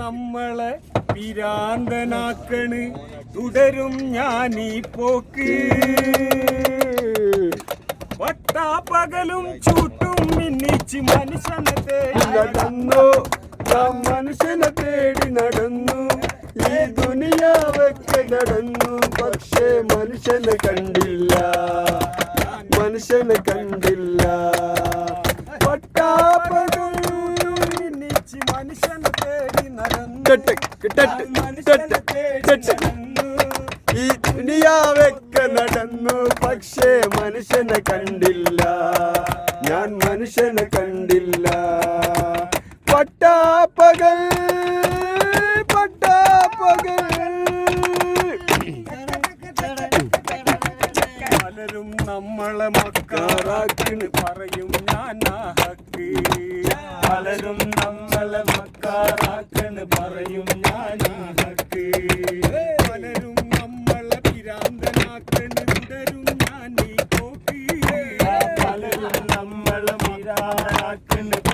നമ്മളെ പിരാന്തനാക്കണ്. തുടരും ഞാൻ ഈ പോക്ക് പട്ടാപ്പകലും ചൂട്ടും മിന്നിച്ച് മനുഷ്യനെ തേടി നടന്നു. മനുഷ്യനെ തേടി നടന്നു. ഈ ദുനിയാവൊക്കെ നടന്നു. പക്ഷേ മനുഷ്യനെ കണ്ടില്ല. മനുഷ്യനെ കണ്ടില്ല. നടന്നു ടെട്ട്, ടെട്ട്, മനുഷ്യനെ ടെട്ട്, നടന്നു. ഈ നടന്നു പക്ഷേ മനുഷ്യനെ കണ്ടില്ല. ഞാൻ മനുഷ്യനെ കണ്ടില്ല. പട്ടാപ്പകൽ പട്ടാപ്പകൽ. പലരും നമ്മളെ മക്കാറാക്കിന് പറയും ഞാൻ പലരും നമ്മളെ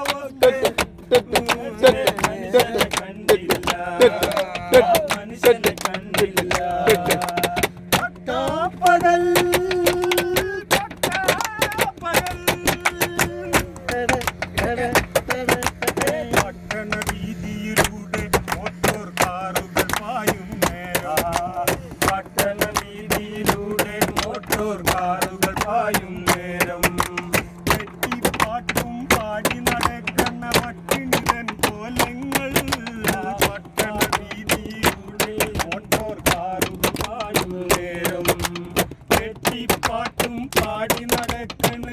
കണ്ണുമടച്ച് പാടി നടക്കണ്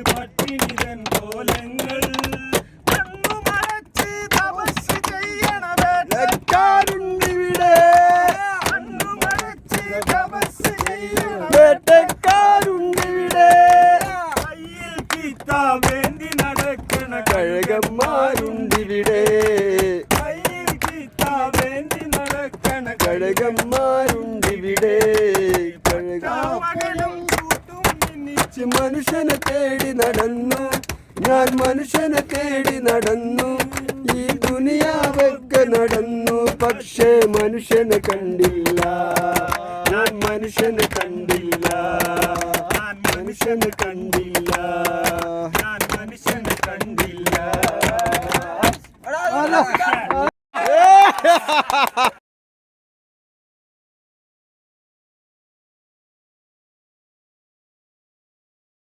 വേട്ടക്കാരുണ്ടിവിടെ. കയ്യിൽ കിതാബേന്തി നടക്കണ കഴകന്മാരുണ്ടിവിടെ. കയ്യിൽ കിതാബേന്തി നടക്കണ കഴകന്മാരുണ്ടിവിടെ. കഴക നിന്നിച്ച് മനുഷ്യനെ തേടി നടന്നു. ഞാൻ മനുഷ്യനെ തേടി നടന്നു. ഈ ദുനിയാവൊക്കെ നടന്നു. പക്ഷേ മനുഷ്യനെ കണ്ടില്ല. ഞാൻ മനുഷ്യനെ കണ്ടില്ല. മനുഷ്യനെ കണ്ടില്ല.